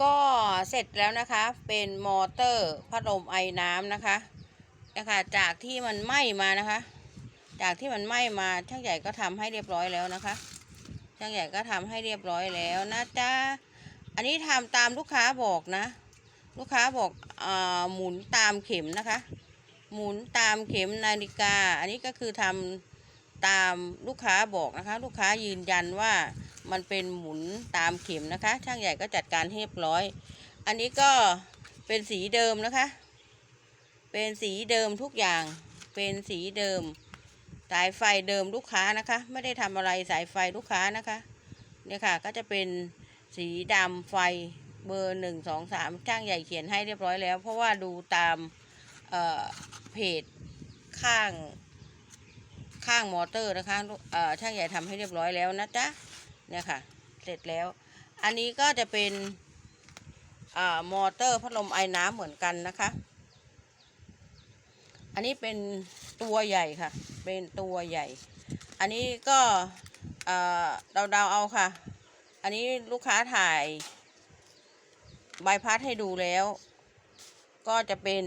ก็เสร็จแล้วนะคะเป็นมอเตอร์พัดลมไอน้ำนะคะนะคะจากที่มันไหม้มานะคะ จากที่มันไหม้มาช่างใหญ่ก็ทำให้เรียบร้อยแล้วนะคะ ช่างใหญ่ก็ทำให้เรียบร้อยแล้วนะจ๊ะอันนี้ทำตามลูกค้าบอกนะ ลูกค้าบอกอาหมุนตามเข็มนะคะ หมุนตามเข็มนาฬิกา อันนี้ก็คือทำตามลูกค้าบอกนะคะ ลูกค้ายืนยันว่า มันเป็นหมุนตามเข็มนะคะ ช่างใหญ่ก็จัดการให้เรียบร้อย อันนี้ก็เป็นสีเดิมนะคะ เป็นสีเดิมทุกอย่าง เป็นสีเดิม สายไฟเดิมลูกค้านะคะ ไม่ได้ทำอะไรสายไฟลูกค้านะคะ เนี่ยค่ะก็จะเป็นสีดำไฟเบอร์หนึ่งสองสามช่างใหญ่เขียนให้เรียบร้อยแล้ว เพราะว่าดูตามเอ่อเพจข้างข้างมอเตอร์นะคะช่างใหญ่ทำให้เรียบร้อยแล้วนะจ๊ะ เนี่ยค่ะ เสร็จแล้ว อันนี้ก็จะเป็นอมอเตอร์พัดลมไอ้น้ำเหมือนกันนะคะ อันนี้เป็นตัวใหญ่ค่ะ เป็นตัวใหญ่ อันนี้ก็เอ่อเดาๆเอาค่ะ อันนี้ลูกค้าถ่ายใบพัดให้ดูแล้ว ก็จะเป็น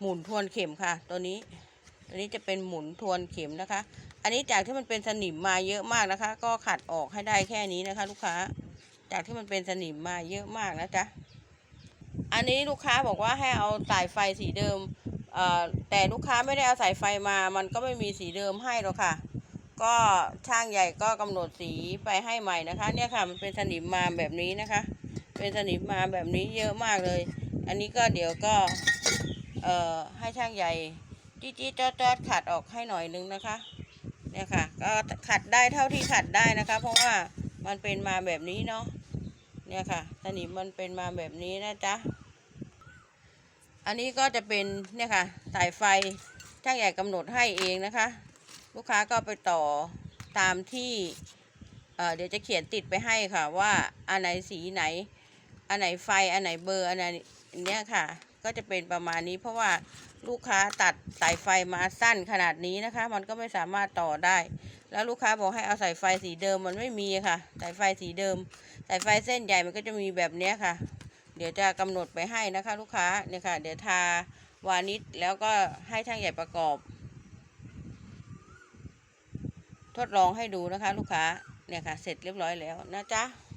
หมุนทวนเข็มค่ะ ตัวนี้ ตัวนี้จะเป็นหมุนทวนเข็มนะคะ อันนี้จากที่มันเป็นสนิมมาเยอะมากนะคะ ก็ขัดออกให้ได้แค่นี้นะคะ ลูกค้า จากที่มันเป็นสนิมมาเยอะมากนะจ๊ะ อันนี้ลูกค้าบอกว่าให้เอาสายไฟสีเดิมแต่ลูกค้าไม่ได้เอาสายไฟมา มันก็ไม่มีสีเดิมให้หรอกค่ะ ก็ช่างใหญ่ก็กำหนดสีไปให้ใหม่นะคะ เนี่ยค่ะ มันเป็นสนิมมาแบบนี้นะคะ เป็นสนิมมาแบบนี้เยอะมากเลย อันนี้ก็เดี๋ยวก็ให้ช่างใหญ่ จี้จี้จอดจอดขัดออกให้หน่อยนึงนะคะ เนี่ยค่ะ ก็ขัดได้เท่าที่ขัดได้นะคะ เพราะว่ามันเป็นมาแบบนี้เนาะ เนี่ยค่ะสนิมมันเป็นมาแบบนี้นะจ๊ะ อันนี้ก็จะเป็นเนี่ยค่ะสายไฟช่างใหญ่กำหนดให้เองนะคะ ลูกค้าก็ไปต่อตามที่เเดี๋ยวจะเขียนติดไปให้ค่ะว่าอันไหนสีไหน อันไหนไฟ อันไหนเบอร์ อันไหนเนี้ยค่ะ ก็จะเป็นประมาณนี้ เพราะว่าลูกค้าตัดสายไฟมาสั้นขนาดนี้นะคะ มันก็ไม่สามารถต่อได้ แล้วลูกค้าบอกให้เอาสายไฟสีเดิมมันไม่มีค่ะ สายไฟสีเดิม สายไฟเส้นใหญ่มันก็จะมีแบบนี้ค่ะ เดี๋ยวจะกำหนดไปให้นะคะ ลูกค้าเนี่ยค่ะ เดี๋ยวทาวานิชแล้วก็ให้ช่างใหญ่ประกอบ ทดลองให้ดูนะคะ ลูกค้าเนี่ยค่ะ เสร็จเรียบร้อยแล้วนะจ๊ะ